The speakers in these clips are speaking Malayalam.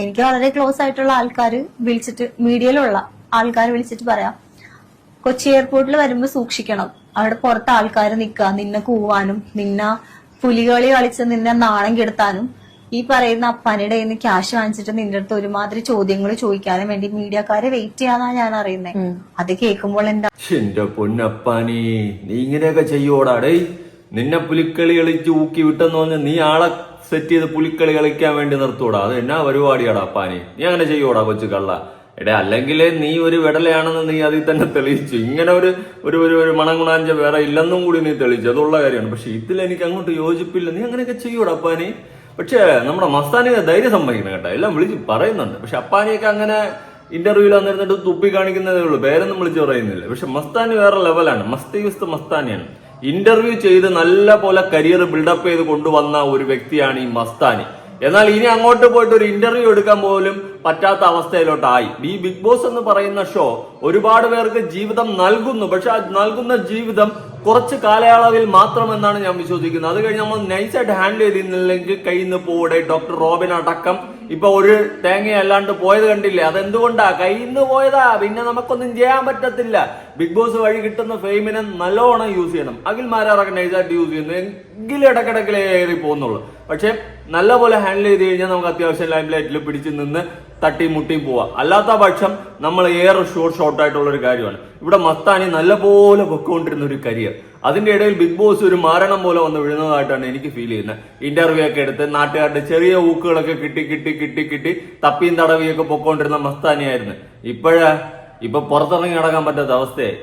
എനിക്ക് വളരെ ക്ലോസ് ആയിട്ടുള്ള ആൾക്കാർ വിളിച്ചിട്ട് മീഡിയയിലുള്ള ആൾക്കാർ വിളിച്ചിട്ട് പറയാം. കൊച്ചി എയർപോർട്ടിൽ വരുമ്പോൾ സൂക്ഷിക്കണം. അവിടെ പുറത്ത് ആൾക്കാർ നിൽക്കുക നിന്നെ കൂവാനും നിന്നെ പുലികളി കളിച്ച് നിന്നെ നാണം കെടുത്താനും ഈ പറയുന്ന അപ്പാനിയുടെ കയ്യിൽ നിന്ന് ക്യാഷ് വാങ്ങിച്ചിട്ട് നിന്റെ അടുത്ത് ഒരുമാതിരി ചോദ്യങ്ങൾ ചോദിക്കാനും വേണ്ടി മീഡിയക്കാരെ വെയിറ്റ് ചെയ്യാന്നാ ഞാൻ അറിയുന്നത് അത് കേൾക്കുമ്പോൾ എന്താ? എന്റെ പൊന്നപ്പാനി നീ ഇങ്ങനെയൊക്കെ ചെയ്യോടാ. ഡേയ് നിന്നെ പുലിക്കളി കളിച്ച് ഊക്കി വിട്ടെന്ന് പറഞ്ഞ നീ ആളെ സെറ്റ് ചെയ്ത് പുലിക്കളി കളിക്കാൻ വേണ്ടി നിർത്തൂടാ. അത് എന്നാ പരിപാടിയാടാ അപ്പാനി? നീ അങ്ങനെ ചെയ്യൂടാ കൊച്ചു കള്ള? എടേ അല്ലെങ്കിൽ നീ ഒരു വിടലയാണെന്ന് നീ അതിൽ തന്നെ തെളിയിച്ചു. ഇങ്ങനെ ഒരു ഒരു ഒരു ഒരു മണങ്ങുണാഞ്ച വേറെ ഇല്ലെന്നും കൂടി നീ തെളിയിച്ചു. അതുള്ള കാര്യമാണ്. പക്ഷെ ഇതിൽ എനിക്ക് അങ്ങോട്ട് യോജിപ്പില്ല. നീ അങ്ങനെയൊക്കെ ചെയ്യൂടാ അപ്പാനി? പക്ഷേ നമ്മുടെ മസ്താനി ധൈര്യം സമ്മതിക്കണം കേട്ടോ. എല്ലാം വിളിച്ച് പറയുന്നുണ്ട്. പക്ഷെ അപ്പാനിയൊക്കെ അങ്ങനെ ഇന്റർവ്യൂവിൽ വന്നിരുന്നിട്ട് തുപ്പി കാണിക്കുന്നതേ ഉള്ളൂ. പേരൊന്നും വിളിച്ച് പറയുന്നില്ല. പക്ഷെ മസ്താനി വേറെ ലെവലാണ് മസ്തി മസ്താനിയാണ്. ഇന്റർവ്യൂ ചെയ്ത് നല്ല പോലെ കരിയർ ബിൽഡപ്പ് ചെയ്ത് കൊണ്ടുവന്ന ഒരു വ്യക്തിയാണ് ഈ മസ്താനി. എന്നാൽ ഇനി അങ്ങോട്ട് പോയിട്ട് ഒരു ഇന്റർവ്യൂ എടുക്കാൻ പോലും പറ്റാത്ത അവസ്ഥയിലോട്ടായി. ഈ ബിഗ് ബോസ് എന്ന് പറയുന്ന ഷോ ഒരുപാട് പേർക്ക് ജീവിതം നൽകുന്നു. പക്ഷെ ആ നൽകുന്ന ജീവിതം കുറച്ച് കാലയളവിൽ മാത്രം എന്നാണ് ഞാൻ വിശ്വസിക്കുന്നത്. അത് കഴിഞ്ഞ് നമ്മൾ നൈസായിട്ട് ഹാൻഡിൽ ചെയ്തിരുന്നില്ലെങ്കിൽ കയ്യിൽ നിന്ന് ഡോക്ടർ റോബിൻ അടക്കം ഇപ്പൊ ഒരു തേങ്ങ അല്ലാണ്ട് പോയത് കണ്ടില്ലേ? അതെന്തുകൊണ്ടാ? കയ്യിൽ നിന്ന് പോയതാ. പിന്നെ നമുക്കൊന്നും ചെയ്യാൻ പറ്റത്തില്ല. ബിഗ് ബോസ് വഴി കിട്ടുന്ന ഫെയിമിനെ നല്ലോണം യൂസ് ചെയ്യണം. അഖിൽ മാരാറൊക്കെ നൈസായിട്ട് യൂസ് ചെയ്യുന്നു. എങ്കിലും ഇടക്കിടക്കിലേ ഏറി പോകുന്നുള്ളൂ. പക്ഷെ നല്ലപോലെ ഹാൻഡിൽ ചെയ്ത് കഴിഞ്ഞാൽ നമുക്ക് അത്യാവശ്യം ലൈം ലൈറ്റിൽ പിടിച്ച് നിന്ന് തട്ടിയും മുട്ടിയും പോവാം. അല്ലാത്ത പക്ഷം നമ്മൾ ഏറെ ഷോർട്ട് ഷോർട്ട് ആയിട്ടുള്ള ഒരു കാര്യമാണ്. ഇവിടെ മസ്താനി നല്ലപോലെ പൊക്കോണ്ടിരുന്ന ഒരു കരിയർ. അതിന്റെ ഇടയിൽ ബിഗ് ബോസ് ഒരു മാരണം പോലെ വന്ന് വീഴുന്നതായിട്ടാണ് എനിക്ക് ഫീൽ ചെയ്യുന്നത്. ഇന്റർവ്യൂ ഒക്കെ എടുത്ത് നാട്ടുകാരുടെ ചെറിയ ഊക്കുകളൊക്കെ കിട്ടി കിട്ടി കിട്ടി കിട്ടി തപ്പിയും തടവിയൊക്കെ പൊക്കോണ്ടിരുന്ന മസ്താനിയായിരുന്നു. ഇപ്പോഴാ ഇപ്പൊ പുറത്തിറങ്ങി നടക്കാൻ പറ്റാത്ത അവസ്ഥയായി.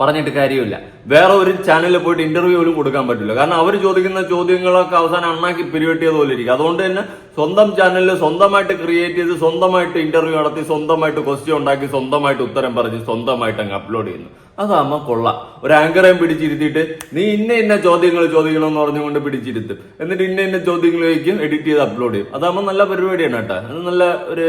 പറഞ്ഞിട്ട് കാര്യമില്ല. വേറെ ഒരു ചാനലിൽ പോയിട്ട് ഇന്റർവ്യൂ പോലും കൊടുക്കാൻ പറ്റില്ല. കാരണം അവർ ചോദിക്കുന്ന ചോദ്യങ്ങളൊക്കെ അവസാനം അണ്ണാക്കി പിരിവെട്ടിയത് പോലെ ഇരിക്കും. അതുകൊണ്ട് തന്നെ സ്വന്തം ചാനലിൽ സ്വന്തമായിട്ട് ക്രിയേറ്റ് ചെയ്ത് സ്വന്തമായിട്ട് ഇന്റർവ്യൂ നടത്തി സ്വന്തമായിട്ട് ക്വസ്റ്റ്യൻ ഉണ്ടാക്കി സ്വന്തമായിട്ട് ഉത്തരം പറഞ്ഞ് സ്വന്തമായിട്ട് അങ്ങ് അപ്ലോഡ് ചെയ്യുന്നു. അതാമ്മ കൊള്ളാം. ഒരു ആങ്കറേയും പിടിച്ചിരുത്തിയിട്ട് നീ ഇന്ന ഇന്ന ചോദ്യങ്ങൾ ചോദിക്കണം എന്ന് പറഞ്ഞുകൊണ്ട് പിടിച്ചിരുത്തും. എന്നിട്ട് ഇന്ന ഇന്ന ചോദ്യങ്ങൾ ചോദിക്കും എഡിറ്റ് ചെയ്ത് അപ്ലോഡ് ചെയ്യും. അതാകുമ്പോൾ നല്ല പരിപാടിയാണ് കേട്ടോ. അത് നല്ല ഒരു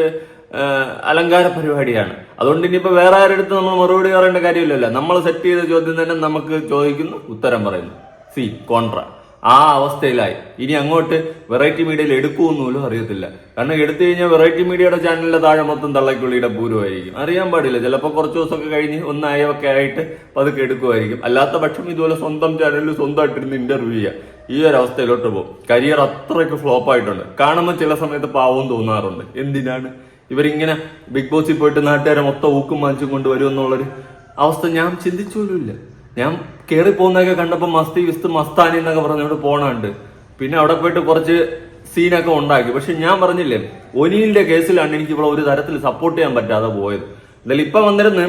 അലങ്കാര പരിപാടിയാണ്. അതുകൊണ്ട് ഇനിയിപ്പോൾ വേറെ ആരെടുത്ത് നമ്മൾ മറുപടി പറയേണ്ട കാര്യമില്ലല്ലോ. നമ്മൾ സെറ്റ് ചെയ്ത ചോദ്യം തന്നെ നമുക്ക് ചോദിക്കുന്നു ഉത്തരം പറയുന്നു. സി കോൺട്ര. ആ അവസ്ഥയിലായി. ഇനി അങ്ങോട്ട് വെറൈറ്റി മീഡിയയിൽ എടുക്കുമെന്ന് പോലും അറിയത്തില്ല. കാരണം എടുത്തു കഴിഞ്ഞാൽ വെറൈറ്റി മീഡിയയുടെ ചാനലിലെ താഴെ മൊത്തം തള്ളക്കുള്ളിയുടെ പൂരമായിരിക്കും അറിയാൻ പാടില്ല. ചിലപ്പോൾ കുറച്ച് ദിവസമൊക്കെ കഴിഞ്ഞ് ഒന്നായൊക്കെ ആയിട്ട് പതുക്കെ എടുക്കുമായിരിക്കും അല്ലാത്ത പക്ഷം ഇതുപോലെ സ്വന്തം ചാനലിൽ സ്വന്തമായിട്ടിരുന്ന് ഇന്റർവ്യൂ ചെയ്യുക. ഈ ഒരു അവസ്ഥയിലോട്ട് പോകും. കരിയർ അത്രയ്ക്ക് ഫ്ലോപ്പ് ആയിട്ടുണ്ട്. കാണുമ്പോൾ ചില സമയത്ത് പാവം തോന്നാറുണ്ട്. എന്തിനാണ്? ഇവരിങ്ങനെ ബിഗ് ബോസിൽ പോയിട്ട് നാട്ടുകാരെ മൊത്തം ഊക്കും വാങ്ങിച്ചും കൊണ്ടുവരും എന്നുള്ളൊരു അവസ്ഥ ഞാൻ ചിന്തിച്ചു പോലുമില്ല ഞാൻ കയറി പോകുന്നതൊക്കെ കണ്ടപ്പോൾ മസ്തി വിസ്ത് മസ്താനി എന്നൊക്കെ പറഞ്ഞുകൊണ്ട് പോണുണ്ട്. പിന്നെ അവിടെ പോയിട്ട് കുറച്ച് സീനൊക്കെ ഉണ്ടാക്കി. പക്ഷെ ഞാൻ പറഞ്ഞില്ലേ ഒനിയിലിന്റെ കേസിലാണ് എനിക്ക് ഇവിടെ ഒരു തരത്തിൽ സപ്പോർട്ട് ചെയ്യാൻ പറ്റാതെ പോയത്. എന്തായാലും ഇപ്പൊ വന്നിരുന്ന്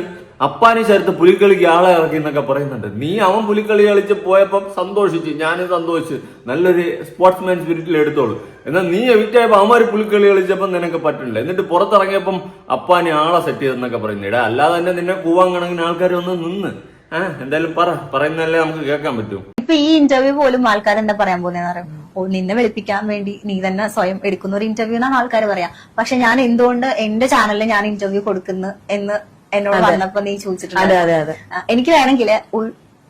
അപ്പാനി ചേർത്ത് പുലിക്കളിക്ക് ആളെ ഇറക്കി എന്നൊക്കെ പറയുന്നുണ്ട്. നീ അവൻ പുലിക്കളി കളിച്ച് പോയപ്പം സന്തോഷിച്ചു ഞാനും സന്തോഷിച്ചു നല്ലൊരു സ്പോർട്സ്മാൻ സ്പിരിറ്റിൽ എടുത്തോളൂ. എന്നാൽ നീ എവിറ്റായപ്പോ അവന്മാർ പുലിക്കളി കളിച്ചപ്പം നിനക്ക് പറ്റില്ല. എന്നിട്ട് പുറത്തിറങ്ങിയപ്പം അപ്പാനി ആളെ സെറ്റ് ചെയ്തെന്നൊക്കെ പറയുന്നു. ഇടാ അല്ലാതെ തന്നെ നിന്നെ കൂവാൻ കണങ്ങിന് ആൾക്കാർ ഒന്ന് നിന്ന്. ആ എന്തായാലും പറ. പറയുന്നതല്ലേ നമുക്ക് കേൾക്കാൻ പറ്റൂ. ഇപ്പൊ ഈ ഇന്റർവ്യൂ പോലും ആൾക്കാർ എന്താ പറയാൻ പോകുന്നതെന്ന് ഓ നിന്നെ വെളുപ്പിക്കാൻ വേണ്ടി നീ തന്നെ സ്വയം എടുക്കുന്ന ഒരു ഇന്റർവ്യൂ എന്നാണ് ആൾക്കാർ പറയാ. പക്ഷെ ഞാൻ എന്തുകൊണ്ട് എന്റെ ചാനലിൽ ഞാൻ ഇന്റർവ്യൂ കൊടുക്കുന്നു എന്ന് എന്നോട് വന്നപ്പോ നീ ചോദിച്ചിട്ടുണ്ട് അതെ അതെ അതെ. എനിക്ക് വേണമെങ്കിൽ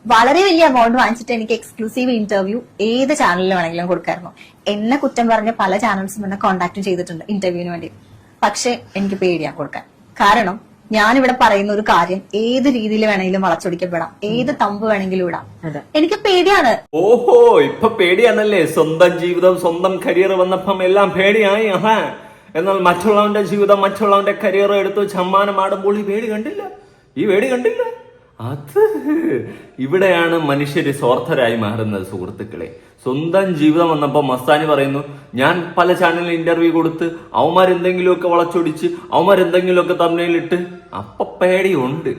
വളരെ വലിയ അമൗണ്ട് വാങ്ങിച്ചിട്ട് എനിക്ക് എക്സ്ക്ലൂസീവ് ഇന്റർവ്യൂ ഏത് ചാനലിൽ വേണമെങ്കിലും കൊടുക്കായിരുന്നു. എന്നെ കുറ്റം പറഞ്ഞ പല ചാനൽസും എന്നെ കോണ്ടാക്ട് ചെയ്തിട്ടുണ്ട് ഇന്റർവ്യൂവിന് വേണ്ടി. പക്ഷെ എനിക്ക് പേടിയാ കൊടുക്കാൻ. കാരണം ഞാനിവിടെ പറയുന്ന ഒരു കാര്യം ഏത് രീതിയിൽ വേണമെങ്കിലും വളച്ചൊടിക്കപ്പെടാം. ഏത് തമ്പ് വേണമെങ്കിലും ഇടാം. എനിക്ക് പേടിയാണ്. ഓഹോ ഇപ്പൊ പേടിയാണല്ലേ? സ്വന്തം ജീവിതം സ്വന്തം കരിയർ വന്നപ്പം എല്ലാം പേടിയായി. ആഹാ. എന്നാൽ മറ്റുള്ളവന്റെ ജീവിതം മറ്റുള്ളവന്റെ കരിയർ എടുത്ത് ചമ്മാനമാടുമ്പോൾ ഈ വേടി കണ്ടില്ല? ഈ വേടി കണ്ടില്ല? അത് ഇവിടെയാണ് മനുഷ്യര് സ്വാർത്ഥരായി മാറുന്നത് സുഹൃത്തുക്കളെ. സ്വന്തം ജീവിതം വന്നപ്പോൾ മസ്താനി പറയുന്നു ഞാൻ പല ചാനലിൽ ഇന്റർവ്യൂ കൊടുത്ത് അവന്മാരെന്തെങ്കിലുമൊക്കെ വളച്ചൊടിച്ച് അവന്മാരെന്തെങ്കിലുമൊക്കെ തമ്മിലിട്ട് അപ്പൊ പേടിയുണ്ട്.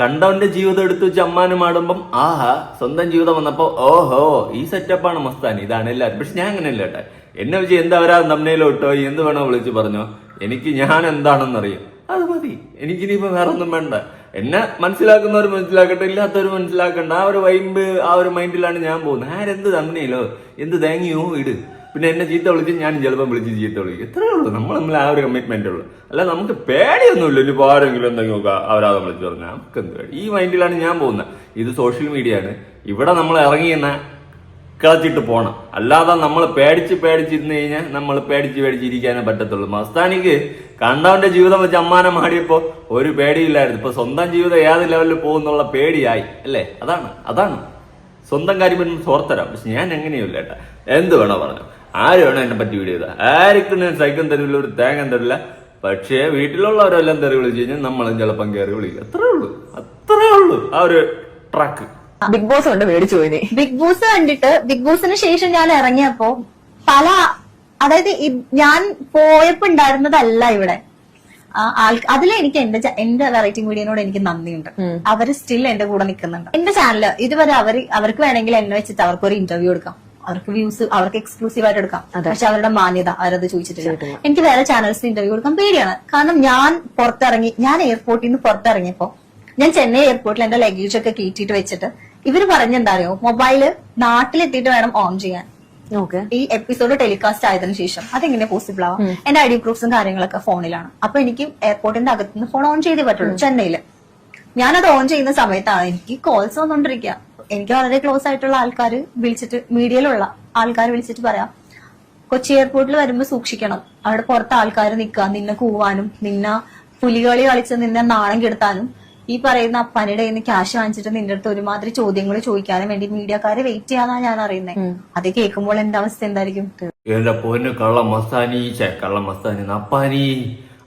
കണ്ടവന്റെ ജീവിതം എടുത്ത് ചമ്മാനം ആടുമ്പം ആഹാ സ്വന്തം ജീവിതം വന്നപ്പോ ഓഹോ ഈ സെറ്റപ്പാണ് മസ്താനി. ഇതാണ് എല്ലാവരും പക്ഷെ ഞാൻ അങ്ങനെയല്ല കേട്ടെ. എന്നെ വെച്ച് എന്താ തമ്മിലോ ഇട്ടോ എന്ത് വേണോ വിളിച്ച് പറഞ്ഞോ. എനിക്ക് ഞാൻ എന്താണെന്നറിയാം. അത് മതി. എനിക്കിനിയിപ്പോ വേറെ ഒന്നും വേണ്ട. എന്നെ മനസ്സിലാക്കുന്നവർ മനസ്സിലാക്കട്ടെ ഇല്ലാത്തവർ മനസ്സിലാക്കണ്ട. ആ ഒരു വൈമ്പ് ആ ഒരു മൈൻഡിലാണ് ഞാൻ പോകുന്നത്. ആരെന്ത് തമ്മിലോ എന്ത് തേങ്ങയോ? ഇട്. പിന്നെ എന്നെ ചീത്ത വിളിച്ച് ഞാൻ ചിലപ്പോൾ വിളിച്ച് ചീത്ത വിളിക്കും. ഇത്രയേ ഉള്ളൂ. നമ്മൾ നമ്മൾ ആ ഒരു കമ്മിറ്റ്മെന്റ് ഉള്ളൂ. അല്ല നമുക്ക് പേടിയൊന്നുമില്ല. ഇനിയിപ്പോൾ ആരെങ്കിലും എന്തെങ്കിലും അവരാ വിളിച്ച് പറഞ്ഞാൽ നമുക്ക് എന്ത് ഈ മൈൻഡിലാണ് ഞാൻ പോകുന്നത്. ഇത് സോഷ്യൽ മീഡിയ ആണ്. ഇവിടെ നമ്മൾ ഇറങ്ങിയെന്ന കിളച്ചിട്ട് പോകണം അല്ലാതെ നമ്മൾ പേടിച്ച് പേടിച്ചിരുന്ന് കഴിഞ്ഞാൽ നമ്മൾ പേടിച്ച് പേടിച്ചിരിക്കാനേ പറ്റത്തുള്ളൂ. മസ്താനിക്ക് കണ്ടവന്റെ ജീവിതം വെച്ച് അമ്മാനം മാടിയപ്പോൾ ഒരു പേടിയില്ലായിരുന്നു. ഇപ്പൊ സ്വന്തം ജീവിതം ഏത് ലെവലിൽ പോകുന്നുള്ള പേടിയായി അല്ലേ? അതാണ് അതാണ്. സ്വന്തം കാര്യം വരുമ്പോൾ സോർത്തരാം പക്ഷെ ഞാൻ എങ്ങനെയല്ല ഏട്ടാ എന്ത് വേണോ പറഞ്ഞു. ആര് വേണോ എന്നെ പറ്റി വീഡിയോ ചെയ്താൽ ആർക്കും ഞാൻ സൈക്കിൾ തരില്ല ഒരു തേങ്ങ തരില്ല പക്ഷേ വീട്ടിലുള്ളവരെല്ലാം തെറി വിളിച്ചു കഴിഞ്ഞാൽ നമ്മളും ചിലപ്പം കയറി വിളിക്കും. അത്രേ ഉള്ളൂ. അത്രേ ഉള്ളൂ ആ ഒരു ട്രാക്ക്. ബിഗ് ബോസ് കൊണ്ട് മേടിച്ചു പോയി നീ. ബിഗ് ബോസ് കണ്ടിട്ട് ബിഗ് ബോസിന് ശേഷം ഞാൻ ഇറങ്ങിയപ്പോ പല അതായത് ഞാൻ പോയപ്പോ ഉണ്ടായിരുന്നതല്ല ഇവിടെ. അതിൽ എനിക്ക് എന്റെ എന്റെ വെറൈറ്റി മീഡിയനോട് എനിക്ക് നന്ദിയുണ്ട്. അവർ സ്റ്റിൽ എന്റെ കൂടെ നിൽക്കുന്നുണ്ട് എന്റെ ചാനൽ ഇതുവരെ അവർ അവർക്ക് വേണമെങ്കിൽ എന്നെ വെച്ചിട്ട് അവർക്ക് ഒരു ഇന്റർവ്യൂ എടുക്കാം. അവർക്ക് വ്യൂസ് അവർക്ക് എക്സ്ക്ലൂസീവ് ആയിട്ട് എടുക്കാം. പക്ഷെ അവരുടെ മാന്യത അവരത് ചോദിച്ചിട്ടില്ല. എനിക്ക് വേറെ ചാനൽസിന് ഇന്റർവ്യൂ കൊടുക്കാൻ പേടിയാണ്. കാരണം ഞാൻ പുറത്തിറങ്ങി ഞാൻ എയർപോർട്ടിൽ നിന്ന് പുറത്തിറങ്ങിയപ്പോ ഞാൻ ചെന്നൈ എയർപോർട്ടിൽ എന്റെ ലഗേജ് ഒക്കെ കയറ്റിയിട്ട് വെച്ചിട്ട് ഇവർ പറഞ്ഞെന്താ അറിയോ? മൊബൈൽ നാട്ടിലെത്തിയിട്ട് വേണം ഓൺ ചെയ്യാൻ. ഈ എപ്പിസോഡ് ടെലികാസ്റ്റ് ആയതിനു ശേഷം അതെങ്ങനെ പോസിബിൾ ആവാം? എന്റെ ഐ ഡി പ്രൂഫ്സും കാര്യങ്ങളൊക്കെ ഫോണിലാണ്. അപ്പൊ എനിക്ക് എയർപോർട്ടിന്റെ അകത്തുനിന്ന് ഫോൺ ഓൺ ചെയ്തേ പറ്റുള്ളൂ ചെന്നൈയിൽ. ഞാനത് ഓൺ ചെയ്യുന്ന സമയത്താണ് എനിക്ക് കോൾസ് വന്നോണ്ടിരിക്കുക എനിക്ക് വളരെ ക്ലോസ് ആയിട്ടുള്ള ആൾക്കാർ വിളിച്ചിട്ട് മീഡിയയിലുള്ള ആൾക്കാർ വിളിച്ചിട്ട് പറയാം കൊച്ചി എയർപോർട്ടിൽ വരുമ്പോൾ സൂക്ഷിക്കണം. അവിടെ പുറത്ത് ആൾക്കാർ നിൽക്കുക നിന്നെ കൂവാനും നിന്നെ പുലികളി കളിച്ച് നിന്നെ നാണം കെടുത്താനും ഈ പറയുന്ന അപ്പാനിടെ കയ്യിൽ നിന്ന് ക്യാഷ് വാങ്ങിച്ചിട്ട് നിന്റെ അടുത്ത് ഒരുമാതിരി ചോദ്യങ്ങൾ ചോദിക്കാനും വേണ്ടി മീഡിയക്കാരെ വെയിറ്റ് ചെയ്യാന്നാ ഞാൻ അറിയുന്നത് അത് കേൾക്കുമ്പോൾ എന്റെ അവസ്ഥ എന്തായിരിക്കും? എന്റെ പൊന്ന് കള്ള മസ്താനി ചേ കള്ള മസ്താനി അപ്പാനി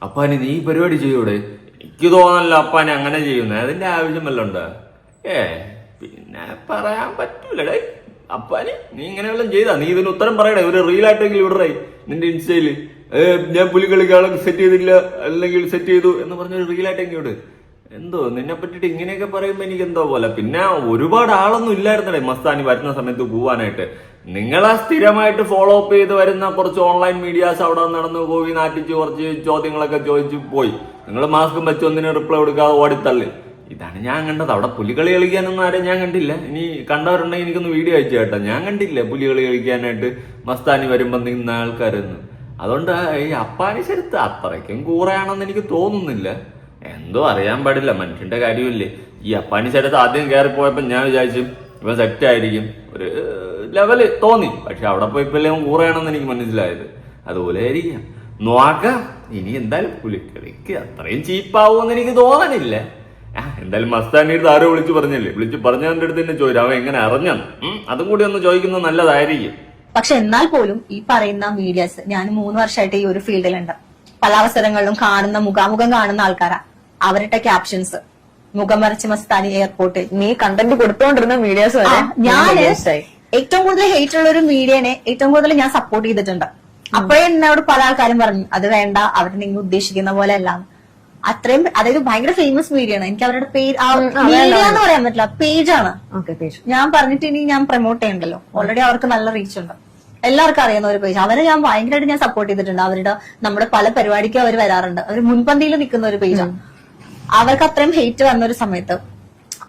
അപ്പാനി നീ പരിപാടി ചെയ്യൂടെ? എനിക്ക് തോന്നല്ല അപ്പാനി അങ്ങനെ ചെയ്യുന്നത് അതിന്റെ ആവശ്യം വല്ല ഉണ്ട്? ഏ പിന്നെ പറയാൻ പറ്റൂലടേ അപ്പാനി നീ ഇങ്ങനെ വല്ലതും ചെയ്താ? നീ ഇതിന് ഉത്തരം പറയണേ ഒരു റീലായിട്ടെങ്കിലും വിടറേ നിന്റെ ഇൻസ്റ്റയിൽ ഞാൻ പുലികളിക്കാളെ സെറ്റ് ചെയ്തില്ല അല്ലെങ്കിൽ സെറ്റ് ചെയ്തു എന്ന് പറഞ്ഞൊരു റീലായിട്ടെങ്കിലും ഇട്. എന്തോ നിന്നെ പറ്റിട്ട് ഇങ്ങനെയൊക്കെ പറയുമ്പോ എനിക്ക് എന്തോ പോലെ. പിന്നെ ഒരുപാട് ആളൊന്നും ഇല്ലായിരുന്നല്ലേ മസ്താനി വരുന്ന സമയത്ത് പോവാനായിട്ട്. നിങ്ങളെ സ്ഥിരമായിട്ട് ഫോളോ അപ്പ് ചെയ്ത് വരുന്ന കുറച്ച് ഓൺലൈൻ മീഡിയാസ് അവിടെ നടന്ന് പോയി നാട്ടിച്ച് കുറച്ച് ചോദ്യങ്ങളൊക്കെ ചോദിച്ചു പോയി. നിങ്ങൾ മാസ്കും വെച്ച് ഒന്നിനെ റിപ്ലൈ കൊടുക്കാതെ ഓടിത്തള്ളി. ഇതാണ് ഞാൻ കണ്ടത്. അവിടെ പുലികളി കളിക്കാനൊന്നും ആരെയും ഞാൻ കണ്ടില്ല. ഇനി കണ്ടവരുണ്ടെങ്കിൽ എനിക്കൊന്ന് വീഡിയോ അയച്ചു കേട്ടോ. ഞാൻ കണ്ടില്ല പുലികളി കളിക്കാനായിട്ട് മസ്താനി വരുമ്പോൾ നിന്ന ആൾക്കാരൊന്നും. അതുകൊണ്ട് ഈ അപ്പാനി ശരത്ത് അത്രയ്ക്കും കൂറയാണെന്ന് എനിക്ക് തോന്നുന്നില്ല. എന്തോ അറിയാൻ പാടില്ല മനുഷ്യന്റെ കാര്യമില്ലേ? ഈ അപ്പാനി ചേട്ടത്ത് ആദ്യം കയറി പോയപ്പോ ഞാൻ വിചാരിച്ചു ഇവൻ സെറ്റ് ആയിരിക്കും. ഒരു ലെവൽ തോന്നി. പക്ഷെ അവിടെ പോയപ്പോഴേ കൂറയാണെന്ന് എനിക്ക് മനസ്സിലായത്. അതുപോലെ ആയിരിക്കാം. നോക്കാം ഇനി എന്തായാലും പുലിക്കളിക്ക് അത്രയും ചീപ്പാവുമെന്ന് എനിക്ക് തോന്നണില്ല. എന്തായാലും മസ്താനി അടുത്ത് ആരോ വിളിച്ചു പറഞ്ഞല്ലേ? വിളിച്ചു പറഞ്ഞതിന്റെ അടുത്ത് തന്നെ ചോദിച്ചു. അവൻ എങ്ങനെ അറിഞ്ഞെന്ന് ഉം, അതും കൂടി ഒന്ന് ചോദിക്കുന്നത് നല്ലതായിരിക്കും. പക്ഷെ എന്നാൽ പോലും ഈ പറയുന്ന മീഡിയാസ് ഞാൻ മൂന്ന് വർഷമായിട്ട് ഈ ഒരു ഫീൽഡിലുണ്ട് പല അവസരങ്ങളിലും കാണുന്ന മുഖാമുഖം കാണുന്ന ആൾക്കാരാ. അവരുടെ ക്യാപ്ഷൻസ് മുഖം മറച്ച് മസ്താനി എയർപോർട്ടിൽ നീ കണ്ടന്റ് കൊടുത്തോണ്ടിരുന്ന മീഡിയാസ് വരെ ഞാൻ ഏറ്റവും കൂടുതൽ ഹേറ്റ് ഉള്ള ഒരു മീഡിയനെ ഏറ്റവും കൂടുതൽ ഞാൻ സപ്പോർട്ട് ചെയ്തിട്ടുണ്ട്. അപ്പോഴേ എന്നോട് പല ആൾക്കാരും പറഞ്ഞു അത് വേണ്ട അവർ നിങ്ങൾ ഉദ്ദേശിക്കുന്ന പോലെ അല്ല. അത്രയും അതായത് ഭയങ്കര ഫേമസ് മീഡിയ ആണ്. എനിക്ക് അവരുടെ പേര് മീഡിയ എന്ന് പറയാൻ പറ്റില്ല പേജാണ് ഞാൻ പറഞ്ഞിട്ട് ഇനി ഞാൻ പ്രൊമോട്ട് ചെയ്യണ്ടല്ലോ. ഓൾറെഡി അവർക്ക് നല്ല റീച്ച് ഉണ്ട്. എല്ലാവർക്കും അറിയുന്ന ഒരു പേജ് അവരെ ഞാൻ ഭയങ്കരമായിട്ട് ഞാൻ സപ്പോർട്ട് ചെയ്തിട്ടുണ്ട്. അവരുടെ നമ്മുടെ പല പരിപാടിക്കും അവർ വരാറുണ്ട്. അവർ മുൻപന്തിയിൽ നിൽക്കുന്ന ഒരു പേജാണ് അവർക്ക് അത്രയും ഹെയ്റ്റ് വന്ന ഒരു സമയത്ത്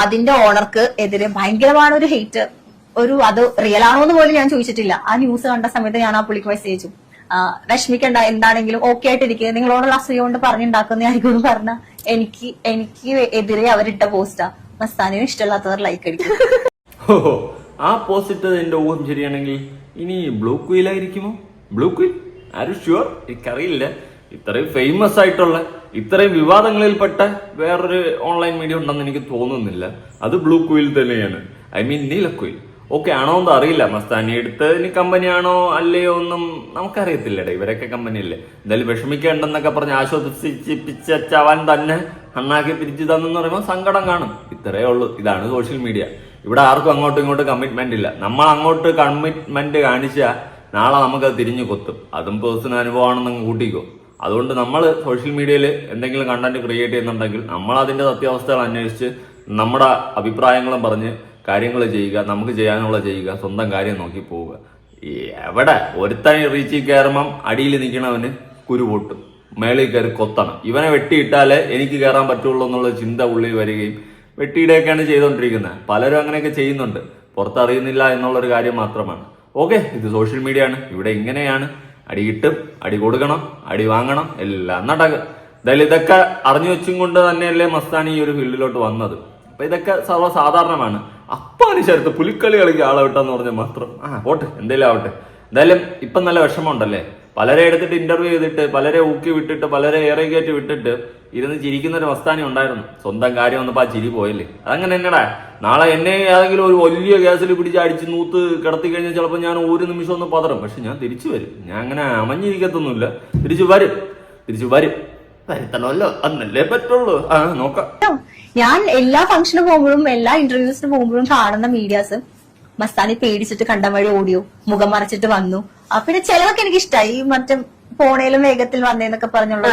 അതിന്റെ ഓണർക്ക് എതിരെ ഭയങ്കരമാണ് ഒരു ഹെയ്റ്റ് ഒരു അത് റിയൽ ആണോ എന്ന് പോലും ഞാൻ ചോദിച്ചിട്ടില്ല. ആ ന്യൂസ് കണ്ട സമയത്ത് ഞാൻ ആ പുള്ളിക്ക് മെസ്സേജ് അയച്ചു. വിഷമിക്കണ്ട എന്താണെങ്കിലും ഓക്കെ ആയിട്ടിരിക്കുക നിങ്ങളോടുള്ള അസൂയ കൊണ്ട് പറഞ്ഞുണ്ടാക്കുന്നതായിരിക്കും എന്ന് പറഞ്ഞ എനിക്ക് എനിക്ക് എതിരെ അവരിട്ട പോസ്റ്റാ മസ്താനും ഇഷ്ടമില്ലാത്തവർ ലൈക്ക് അടിക്കും. ആ പോസ്റ്റ് ഇട്ടത് എന്റെ ഊഹം ശരിയാണെങ്കിൽ ഇനി ബ്ലൂ ക്വീലായിരിക്കുമോ ബ്ലൂ ക്വീൽ ആരും ഷുവർ എനിക്കറിയില്ല. ഇത്രയും ഫേമസ് ആയിട്ടുള്ള ഇത്രയും വിവാദങ്ങളിൽപ്പെട്ട വേറൊരു ഓൺലൈൻ മീഡിയ ഉണ്ടെന്ന് എനിക്ക് തോന്നുന്നില്ല. അത് ബ്ലൂ കുയിൽ തന്നെയാണ്. ഐ മീൻ നീല കുയിൽ ഓക്കെ ആണോ എന്ന് അറിയില്ല. മസ്താനി എടുത്ത് ഇനി കമ്പനിയാണോ അല്ലയോ ഒന്നും നമുക്കറിയത്തില്ലടേ. ഇവരൊക്കെ കമ്പനിയല്ലേ എന്തായാലും വിഷമിക്കേണ്ടെന്നൊക്കെ പറഞ്ഞ് ആശ്വസിപ്പിച്ചവൻ തന്നെ അണ്ണാക്കി പിരിച്ചു തന്നെന്ന് പറയുമ്പോൾ സങ്കടം കാണും. ഇത്രയേ ഉള്ളൂ. ഇതാണ് സോഷ്യൽ മീഡിയ ഇവിടെ ആർക്കും അങ്ങോട്ടും ഇങ്ങോട്ടും കമ്മിറ്റ്മെന്റ് ഇല്ല. നമ്മൾ അങ്ങോട്ട് കമ്മിറ്റ്മെന്റ് കാണിച്ചാൽ നാളെ നമുക്കത് തിരിഞ്ഞു കൊത്തും. അതും പേഴ്സണൽ അനുഭവമാണെന്ന് കൂട്ടിക്കോ. അതുകൊണ്ട് നമ്മൾ സോഷ്യൽ മീഡിയയിൽ എന്തെങ്കിലും കണ്ടന്റ് ക്രിയേറ്റ് ചെയ്യുന്നുണ്ടെങ്കിൽ നമ്മൾ അതിന്റെ സത്യാവസ്ഥകൾ അന്വേഷിച്ച് നമ്മുടെ അഭിപ്രായങ്ങളും പറഞ്ഞ് കാര്യങ്ങൾ ചെയ്യുക നമുക്ക് ചെയ്യാനുള്ള ചെയ്യുക സ്വന്തം കാര്യം നോക്കി പോവുക. എവിടെ ഒരുത്തൻ റീച്ചിൽ കയറുമ്പം അടിയിൽ നിൽക്കണവന് കുരു പൊട്ടും മേളിൽ കയറി കൊത്തണം. ഇവനെ വെട്ടിയിട്ടാലേ എനിക്ക് കയറാൻ പറ്റുള്ളൂ എന്നുള്ള ചിന്ത ഉള്ളിൽ വരികയും വെട്ടിയിടുകയൊക്കെയാണ് ചെയ്തുകൊണ്ടിരിക്കുന്നത്. പലരും അങ്ങനെയൊക്കെ ചെയ്യുന്നുണ്ട്. പുറത്തറിയുന്നില്ല എന്നുള്ളൊരു കാര്യം മാത്രമാണ്. ഓക്കെ ഇത് സോഷ്യൽ മീഡിയ ആണ്. ഇവിടെ ഇങ്ങനെയാണ്. അടി കിട്ടും അടി കൊടുക്കണം അടി വാങ്ങണം എല്ലാം നടക്കുക എന്തായാലും ഇതൊക്കെ അറിഞ്ഞു വെച്ചും കൊണ്ട് തന്നെയല്ലേ മസ്താൻ ഈ ഒരു ഫീൽഡിലോട്ട് വന്നത്. അപ്പൊ ഇതൊക്കെ സർവസാധാരണമാണ്. അപ്പാന് ശരത്ത് പുലിക്കളി കളിക്ക് ആളെ വിട്ടെന്ന് പറഞ്ഞ മാത്രം. ആ പോട്ടെ എന്തേലും ആവട്ടെ. എന്തായാലും ഇപ്പം നല്ല വിഷമമുണ്ടല്ലേ? പലരെ എടുത്തിട്ട് ഇന്റർവ്യൂ ചെയ്തിട്ട് പലരെ ഊക്കി വിട്ടിട്ട് പലരെ ഏറെ കയറ്റി വിട്ടിട്ട് ഇരുന്ന് ചിരിക്കുന്ന ഒരു അവസ്ഥാനം ഉണ്ടായിരുന്നു. സ്വന്തം കാര്യം വന്നപ്പോ ആ ചിരി പോയല്ലേ? അതങ്ങനെ എന്നടാ നാളെ എന്നെ ഏതെങ്കിലും ഒരു വലിയ ഗ്യാസിൽ പിടിച്ച് അടിച്ച് നൂത്ത് കിടത്തി കഴിഞ്ഞാൽ ചിലപ്പോൾ ഞാൻ ഒരു നിമിഷം ഒന്ന് പതറും. പക്ഷെ ഞാൻ തിരിച്ചു വരും. ഞാൻ അങ്ങനെ അമഞ്ഞിരിക്കത്തൊന്നുമില്ല. തിരിച്ചു വരും. തിരിച്ചു വരും. അന്നല്ലേ പറ്റുള്ളൂ. ആ നോക്കാം. ഞാൻ എല്ലാ ഫംഗ്ഷന് പോകുമ്പോഴും എല്ലാ ഇന്റർവ്യൂസിന് പോകുമ്പോഴും കാണുന്ന മീഡിയാസ് മസ്താനി പേടിച്ചിട്ട് കണ്ടം വഴി ഓടിയോ? മുഖം മറച്ചിട്ട് വന്നു? പിന്നെ ചിലതൊക്കെ എനിക്ക് ഇഷ്ടമായി ഈ മറ്റേ പോണേലും വേഗത്തിൽ വന്നേന്നൊക്കെ പറഞ്ഞുള്ള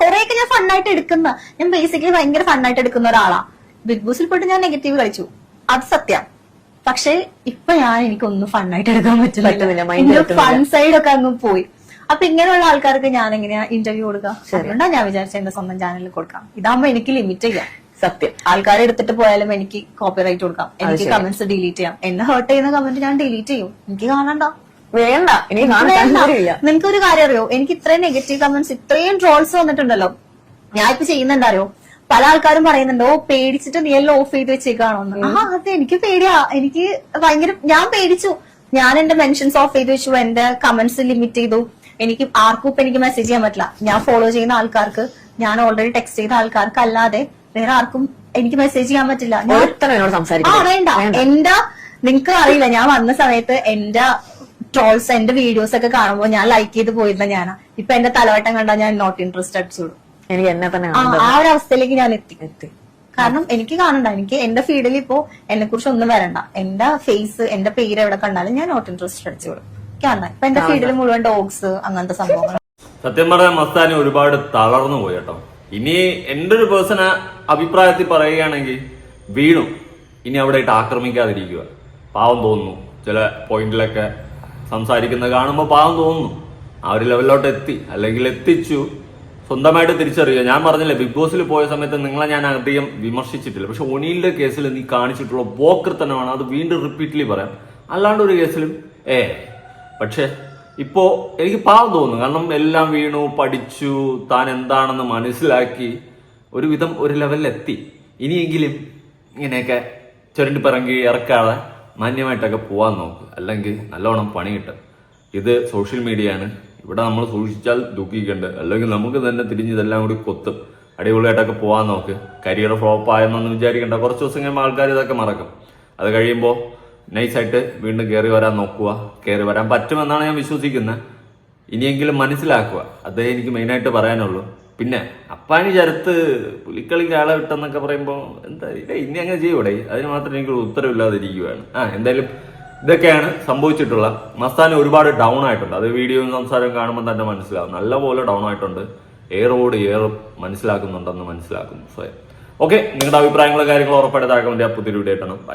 കൊറേയൊക്കെ ഞാൻ ഫണ്ണായിട്ട് എടുക്കുന്ന. ഞാൻ ബേസിക്കലി ഭയങ്കര ഫണ്ണായിട്ട് എടുക്കുന്ന ഒരാളാ. ബിഗ് ബോസിൽ പോയിട്ട് ഞാൻ നെഗറ്റീവ് കളിച്ചു. അത് സത്യം. പക്ഷെ ഇപ്പൊ ഞാൻ എനിക്കൊന്നും ഫണ്ണായിട്ട് എടുക്കാൻ എന്റെ ഫൺ സൈഡ് ഒക്കെ അങ്ങ് പോയി. അപ്പൊ ഇങ്ങനെയുള്ള ആൾക്കാർക്ക് ഞാൻ എങ്ങനെയാ ഇന്റർവ്യൂ കൊടുക്കാം അതുകൊണ്ടാണ് ഞാൻ വിചാരിച്ച എന്റെ സ്വന്തം ചാനലിൽ കൊടുക്കാം. ഇതാകുമ്പോ എനിക്ക് ലിമിറ്റ് ചെയ്യാം. സത്യം. ആൾക്കാരെ എടുത്തിട്ട് പോയാലും എനിക്ക് കോപ്പി റൈറ്റ് കൊടുക്കാം എനിക്ക് കമന്റ്സ് ഡിലീറ്റ് ചെയ്യാം. എന്നെ ഹേർട്ട് ചെയ്യുന്ന കമന്റ് ഞാൻ ഡിലീറ്റ് ചെയ്യും. എനിക്ക് കാണണ്ട. വേണ്ട എനിക്ക് കാണാൻ താല്പര്യമില്ല. നിനക്ക് ഒരു കാര്യം അറിയോ? എനിക്ക് ഇത്രയും നെഗറ്റീവ് കമന്റ്സ് ഇത്രയും ട്രോൾസ് വന്നിട്ടുണ്ടല്ലോ. ഞാൻ ഇപ്പൊ ചെയ്യുന്നുണ്ടറിയോ പല ആൾക്കാരും പറയുന്നുണ്ട് ഓ പേടിച്ചിട്ട് നീ എല്ലാം ഓഫ് ചെയ്ത് വെച്ചേക്കാണോന്ന് ആ അതെ എനിക്ക് പേടിയാ. എനിക്ക് ഭയങ്കര ഞാൻ പേടിച്ചു. ഞാൻ എന്റെ മെൻഷൻസ് ഓഫ് ചെയ്ത് വെച്ചു എന്റെ കമന്റ്സ് ലിമിറ്റ് ചെയ്തു. എനിക്ക് ആർക്കും ഇപ്പൊ എനിക്ക് മെസ്സേജ് ചെയ്യാൻ പറ്റില്ല. ഞാൻ ഫോളോ ചെയ്യുന്ന ആൾക്കാർക്ക് ഞാൻ ഓൾറെഡി ടെക്സ്റ്റ് ചെയ്ത ആൾക്കാർക്ക് അല്ലാതെ വേറെ ആർക്കും എനിക്ക് മെസ്സേജ് ചെയ്യാൻ പറ്റില്ല. ഞാൻ വേണ്ട. എന്റെ നിങ്ങൾക്ക് അറിയില്ല ഞാൻ വന്ന സമയത്ത് എന്റെ ട്രോൾസ് എന്റെ വീഡിയോസ് ഒക്കെ കാണുമ്പോൾ ഞാൻ ലൈക്ക് ചെയ്ത് പോയിരുന്ന ഞാനാ. ഇപ്പൊ എന്റെ തലവട്ടം കണ്ടാൽ ഞാൻ നോട്ട് ഇൻട്രസ്റ്റ് അടിച്ചോളൂ എനിക്ക് എന്നെ തന്നെ ആ ഒരു അവസ്ഥയിലേക്ക് ഞാൻ എത്തി. എത്തി. കാരണം എനിക്ക് കാണണ്ട. എനിക്ക് എന്റെ ഫീഡിൽ ഇപ്പോ എന്നെ കുറിച്ച് ഒന്നും വരണ്ട. എന്റെ ഫേസ് എന്റെ പേര് എവിടെ കണ്ടാലും ഞാൻ നോട്ട് ഇൻട്രസ്റ്റ് അടിച്ചോളൂ കാണണ്ട ഇപ്പൊ എന്റെ ഫീഡിൽ മുഴുവൻ ഡോഗ്സ് അങ്ങനത്തെ സംഭവങ്ങൾ സത്യം പറഞ്ഞ മസ്താനി ഒരുപാട് തളർന്നു പോയി കേട്ടോ. ഇനി എന്റെ ഒരു പേഴ്സണ അഭിപ്രായത്തിൽ പറയുകയാണെങ്കിൽ വീണു. ഇനി അവിടെ ഇട്ട് ആക്രമിക്കാതിരിക്കുക. പാവം തോന്നുന്നു. ചില പോയിന്റിലൊക്കെ സംസാരിക്കുന്നത് കാണുമ്പോൾ പാവം തോന്നുന്നു. ആ ഒരു ലെവലിലോട്ട് എത്തി. അല്ലെങ്കിൽ എത്തിച്ചു. സ്വന്തമായിട്ട് തിരിച്ചറിയുക. ഞാൻ പറഞ്ഞില്ലേ ബിഗ് ബോസിൽ പോയ സമയത്ത് നിങ്ങളെ ഞാൻ അധികം വിമർശിച്ചിട്ടില്ല. പക്ഷെ ഒനിയിലെ കേസിൽ നീ കാണിച്ചിട്ടുള്ള പോക്കൃത്തനമാണ് അത് വീണ്ടും റിപ്പീറ്റ്ലി പറയാം. അല്ലാണ്ട് ഒരു കേസിലും ഏ. പക്ഷെ ഇപ്പോൾ എനിക്ക് പാവം തോന്നുന്നു. കാരണം എല്ലാം വീണു പഠിച്ചു താൻ എന്താണെന്ന് മനസ്സിലാക്കി ഒരുവിധം ഒരു ലെവലിലെത്തി ഇനിയെങ്കിലും ഇങ്ങനെയൊക്കെ ചുരണ്ടി പറങ്കി ഇറക്കാതെ മാന്യമായിട്ടൊക്കെ പോവാൻ നോക്ക്. അല്ലെങ്കിൽ നല്ലോണം പണി കിട്ടും. ഇത് സോഷ്യൽ മീഡിയ ആണ്. ഇവിടെ നമ്മൾ സൂക്ഷിച്ചാൽ ദുഃഖിക്കേണ്ട. അല്ലെങ്കിൽ നമുക്ക് തന്നെ തിരിഞ്ഞ് ഇതെല്ലാം കൂടി കൊത്തും. അടിപൊളിയായിട്ടൊക്കെ പോവാൻ നോക്ക്. കരിയർ ഫ്ലോപ്പ് ആയെന്നൊന്നും വിചാരിക്കേണ്ട. കുറച്ച് ദിവസം കഴിയുമ്പോൾ ആൾക്കാർ ഇതൊക്കെ മറക്കും. അത് കഴിയുമ്പോൾ നൈസായിട്ട് വീണ്ടും കയറി വരാൻ നോക്കുക. കയറി വരാൻ പറ്റുമെന്നാണ് ഞാൻ വിശ്വസിക്കുന്നത്. ഇനിയെങ്കിലും മനസ്സിലാക്കുക. അതേ എനിക്ക് മെയിനായിട്ട് പറയാനുള്ളൂ. പിന്നെ അപ്പാനി ചരത്ത് പുലിക്കളി ആളെ വിട്ടെന്നൊക്കെ പറയുമ്പോൾ എന്താ ഇനി അങ്ങനെ ചെയ്യൂടെ? അതിന് മാത്രം എനിക്ക് ഉത്തരവില്ലാതിരിക്കുകയാണ് ആ എന്തായാലും ഇതൊക്കെയാണ് സംഭവിച്ചിട്ടുള്ള. മസ്താന ഒരുപാട് ഡൗൺ ആയിട്ടുണ്ട്. അത് വീഡിയോയും സംസാരവും കാണുമ്പോൾ തന്നെ മനസ്സിലാവും. നല്ലപോലെ ഡൗൺ ആയിട്ടുണ്ട്. ഏറോട് എയർ മനസ്സിലാക്കുന്നുണ്ടെന്ന് മനസ്സിലാക്കുന്നു സ്വയം. ഓക്കെ നിങ്ങളുടെ അഭിപ്രായങ്ങളും കാര്യങ്ങളും ഉറപ്പായിട്ട് താഴെ പുതിയ വീഡിയോ ആയിട്ടാണ് ബൈ